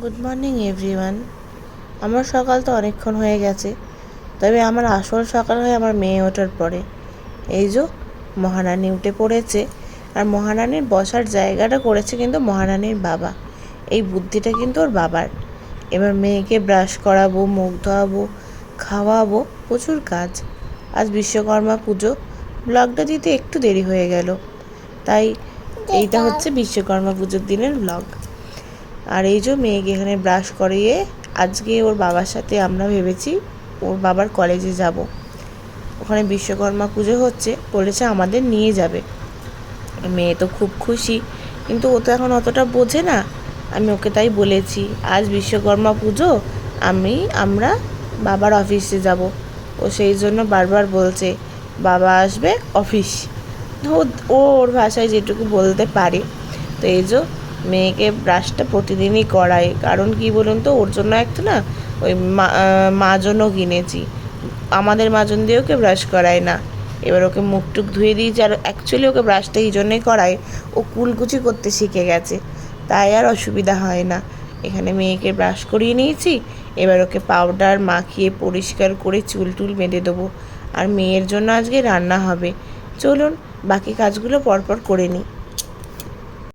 Good morning everyone আমার সকাল তো অনেকক্ষণ হয়ে গেছে তবে আমার আসল সকাল হয় আমার মেয়ে ওঠার পরে। এই যে মহারানী উঠে পড়েছে আর মহারানীর বসার জায়গাটা করেছে কিন্তু মহারানীর বাবা। এই বুদ্ধিটা কিন্তু ওর বাবার। এবার মেয়েকে ব্রাশ করাবো মুখ ধোয়াবো খাওয়াবো প্রচুর কাজ। আজ বিশ্বকর্মা পুজো ব্লগটা দিতে একটু দেরি হয়ে গেল। তাই এইটা হচ্ছে বিশ্বকর্মা পুজোর দিনের ব্লগ। আর এই যে মেয়েকে এখানে ব্রাশ করিয়ে আজকে ওর বাবার সাথে আমরা ভেবেছি ওর বাবার কলেজে যাব। ওখানে বিশ্বকর্মা পুজো হচ্ছে, বলেছে আমাদের নিয়ে যাবে। মেয়ে তো খুব খুশি, কিন্তু ও তো এখন অতটা বোঝে না। আমি ওকে তাই বলেছি, আজ বিশ্বকর্মা পুজো, আমি, আমরা বাবার অফিসে যাব। ও সেই জন্য বারবার বলছে, বাবা আসবে অফিস ও ওর ভাষায় যেটুকু বলতে পারে। তো এই যে মেয়েকে ব্রাশটা প্রতিদিনই করাই। কারণ কি বলুন তো, ওর জন্য একটা না, ওই মাজনও কিনেছি আমাদের মাজন দিয়ে ওকে ব্রাশ করায় না। এবার ওকে মুখ টুক ধুয়ে দিয়েছি আর অ্যাকচুয়ালি ওকে ব্রাশটা এই জন্যই করাই ও কুলকুচি করতে শিখে গেছে। তাই আর অসুবিধা হয় না। এখানে মেয়েকে ব্রাশ করিয়ে নিয়েছি, এবার ওকে পাউডার মাখিয়ে পরিষ্কার করে চুল টুল বেঁধে দেবো। আর মেয়ের জন্য আজকে রান্না হবে। চলুন, বাকি কাজগুলো পরপর করে নিই।